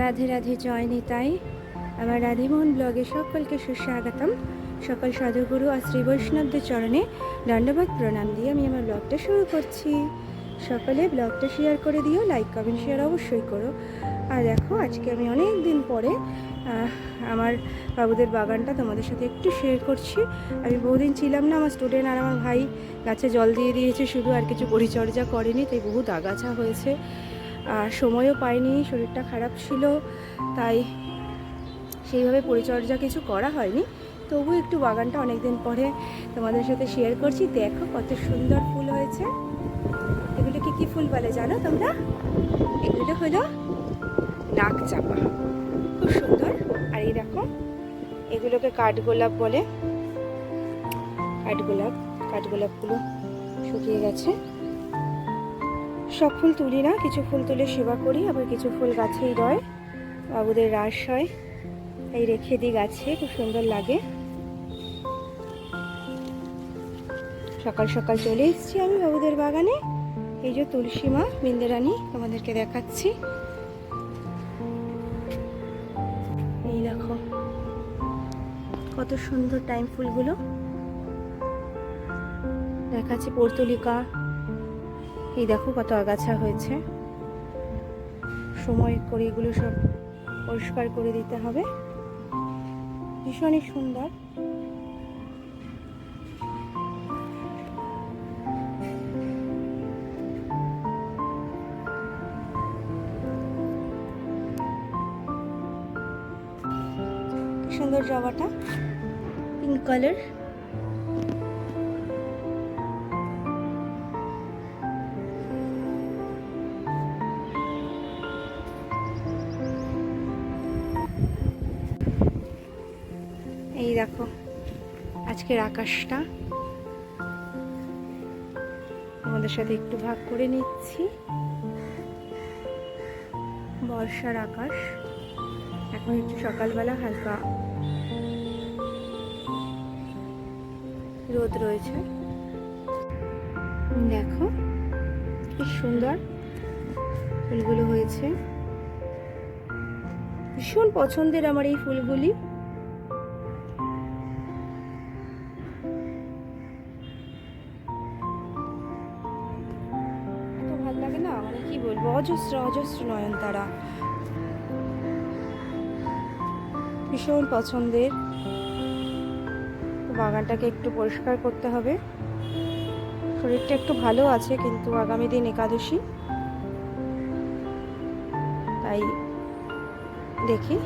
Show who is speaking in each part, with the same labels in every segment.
Speaker 1: রাধে রাধে জয় নিতাই। আমার রাধেমোহন ব্লগে সকলকে সুস্বাগতম। সকল সাধুগুরু আর শ্রী বৈষ্ণবদের চরণে দণ্ডবাদ প্রণাম দিয়ে আমি আমার ব্লগটা শুরু করছি। সকলে ব্লগটা শেয়ার করে দিও লাইক কমেন্ট শেয়ার অবশ্যই করো। আর দেখো, আজকে আমি অনেক দিন পরে আমার বাবুদের বাগানটা তোমাদের সাথে একটু শেয়ার করছি। আমি বহুদিন ছিলাম না আমার স্টুডেন্ট আর আমার ভাই গাছে জল দিয়ে দিয়েছে, শুধু আর কিছু পরিচর্যা করেনি, তাই বহুত আগাছা হয়েছে। আর সময়ও পাইনি, শরীরটা খারাপ ছিল, তাই সেইভাবে পরিচর্যা কিছু করা হয়নি। তবু একটু বাগানটা অনেক দিন পরে তোমাদের সাথে শেয়ার করছি। দেখো কত সুন্দর ফুল হয়েছে। এগুলোকে কি ফুল বলে জানো তোমরা? এগুলো হলো নাক চাপা। খুব সুন্দর। আর এই দেখো, এগুলোকে কাঠগোলাপ বলে। কাঠগোলাপ কাঠগোলাপগুলো শুকিয়ে গেছে। সব ফুল তুলি না, কিছু ফুল তুলে সেবা করি, আবার কিছু ফুল গাছেই রয়, বাবুদের রাস হয়। তাই রেখে দিই গাছে, খুব সুন্দর লাগে। সকাল সকাল চলে এসেছি আমি বাবুদের বাগানে। এই যে তুলসী মা, বিন্দেরানি, তোমাদেরকে দেখাচ্ছি। এই দেখো, কত সুন্দর টাইম ফুলগুলো। দেখাচ্ছি পর্তুলিকা এই দেখো কত আগাছা হয়েছে। সময় করে এগুলো সব পরিষ্কার করে দিতে হবে। ভীষণই সুন্দর। সুন্দর জবাটা পিঙ্ক কালার এই দেখো, আজকের আকাশটা। আমাদের সাথে একটু ভাগ করে নিচ্ছি। বর্ষার আকাশ। এখন একটু সকালবেলা হালকা রোদ রয়েছে। দেখো, কি সুন্দর ফুলগুলো হয়েছে। ভীষণ পছন্দের আমার এই ফুলগুলি। অজস্র অজস্র নয়নতারা ভীষণ পছন্দের। বাগানটাকে একটু পরিষ্কার করতে হবে। শরীরটা একটু ভালো আছে, কিন্তু আগামী দিন একাদশী। তাই দেখি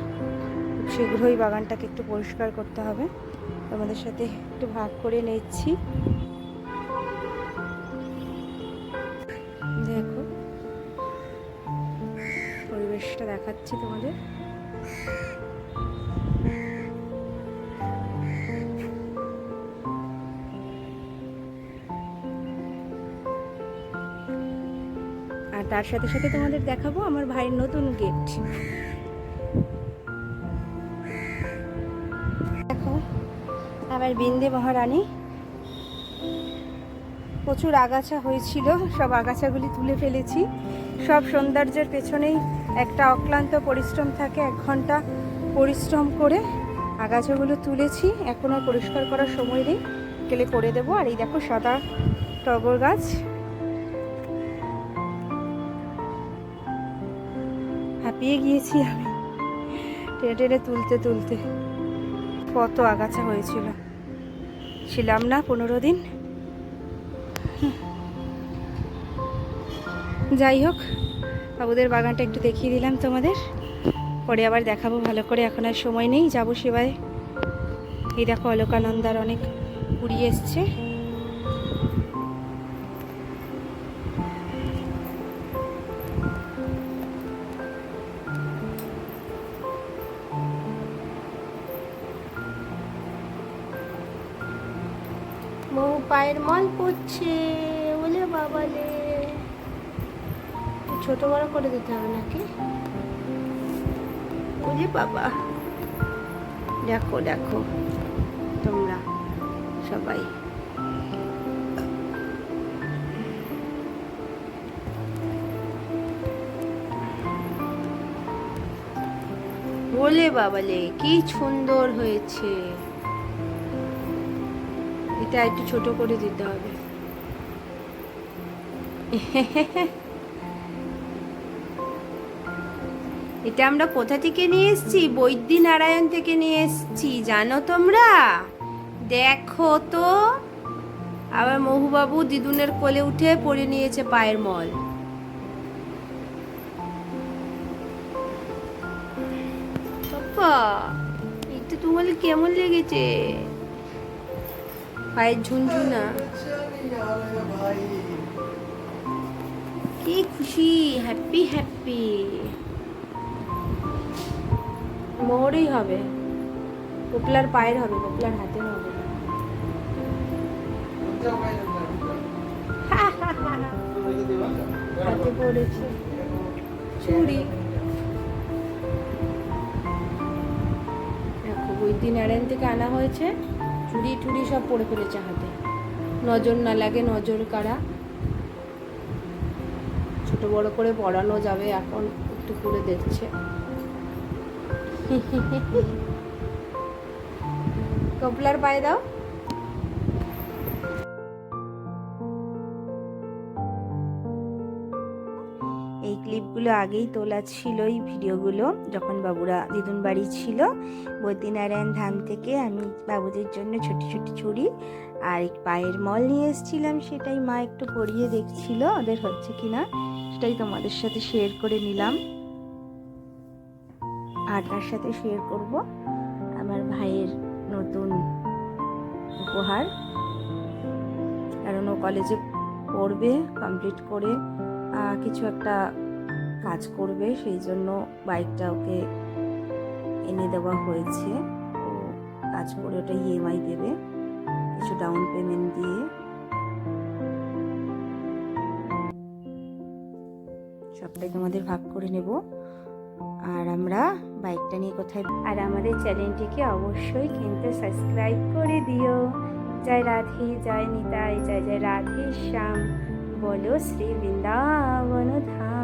Speaker 1: শীঘ্রই বাগানটাকে একটু পরিষ্কার করতে হবে। তোমাদের সাথে একটু ভাগ করে নিচ্ছি। পরিবেশটা দেখাচ্ছি তোমাদের। আর তার সাথে সাথে তোমাদের দেখাবো আমার ভাইয়ের নতুন গেট দেখো, আমার বিন্দে মহারানী। প্রচুর আগাছা হয়েছিল, সব আগাছাগুলি তুলে ফেলেছি। সব সৌন্দর্যের পেছনেই একটা অক্লান্ত পরিশ্রম থাকে, এক ঘণ্টা পরিশ্রম করে আগাছাগুলো তুলেছি। এখন আর পরিষ্কার করার সময় নেই। গেলে করে দেবো। আর এই দেখো সাদা টগর গাছ। হাঁপিয়ে গিয়েছি আমি টেনে টেনে তুলতে তুলতে। কত আগাছা হয়েছিল। ছিলাম না পনেরো দিন। যাই হোক বাবুদের বাগানটা একটু দেখিয়ে দিলাম তোমাদের। পরে আবার দেখাবো, ভালো করে। এখন আর সময় নেই, যাব সেবায়। এই দেখো অলকানন্দার অনেক কুড়ি এসছে। পায়ের মল পড়ছে বলে বাবালে। ছোট বড় করে দিতে হবে নাকি? ওরে বাবা। দেখো দেখো তোমরা সবাই। বলে বাবালে, কি সুন্দর হয়েছে। এটা একটু ছোট করে দিতে হবে। এটা আমরা কোথা থেকে নিয়ে এসেছি? বৈদ্যি নারায়ণ থেকে নিয়ে এসেছি, জানো তোমরা? দেখো তো। আবার মহুবাবু দিদুনের কোলে উঠে পড়ে নিয়েছে পায়ের মল। এটা তোমার কেমন লেগেছে? পায়ের ঝুনঝুনা। কি খুশি হ্যাপি হ্যাপি মোহরেই হবে। পোপলার পায়ের হবে পোপলার হাতের হবে। হাতে পড়েছে। চুড়ি। দেখো, বৈদ্যি নারায়ণ থেকে আনা হয়েছে। চুড়ি টুড়ি সব পড়ে ফেলেছে হাতে। নজর না লাগে নজর কাড়া। ছোট বড় করে পড়ানো যাবে, এখন একটু করে দেখছে। কপলার পায়ে দাও এই ক্লিপগুলো আগেই তোলা ছিল, এই ভিডিওগুলো যখন বাবুরা দিদুন বাড়ি ছিল, বদ্রীনারায়ণ ধাম থেকে আমি বাবুদের জন্য ছোট ছোট চুড়ি আর পায়ের মল নিয়ে এসেছিলাম, সেটাই মা একটু পরিয়ে দেখছিল, ওদের হচ্ছে কিনা, সেটাই তোমাদের সাথে শেয়ার করে নিলাম। আর তার সাথে শেয়ার করব আমার ভাইয়ের নতুন উপহার। কারণ ও কলেজে পড়বে কমপ্লিট করে কিছু একটা কাজ করবে, সেই জন্য বাইকটা ওকে এনে দেওয়া হয়েছে। ও কাজ করে ওটা ইএমআই দেবে, কিছু ডাউন পেমেন্ট দিয়ে। সবটাই তোমাদের ভাগ করে নেব। আর আমরা বাইকটা নিয়ে কোথায় আর আমাদের চ্যানেলটিকে অবশ্যই কিন্তু সাবস্ক্রাইব করে দিও। জয় রাধে, জয় নিতাই, জয় জয় রাধে শ্যাম। বলো শ্রী বৃন্দাবন ধাম।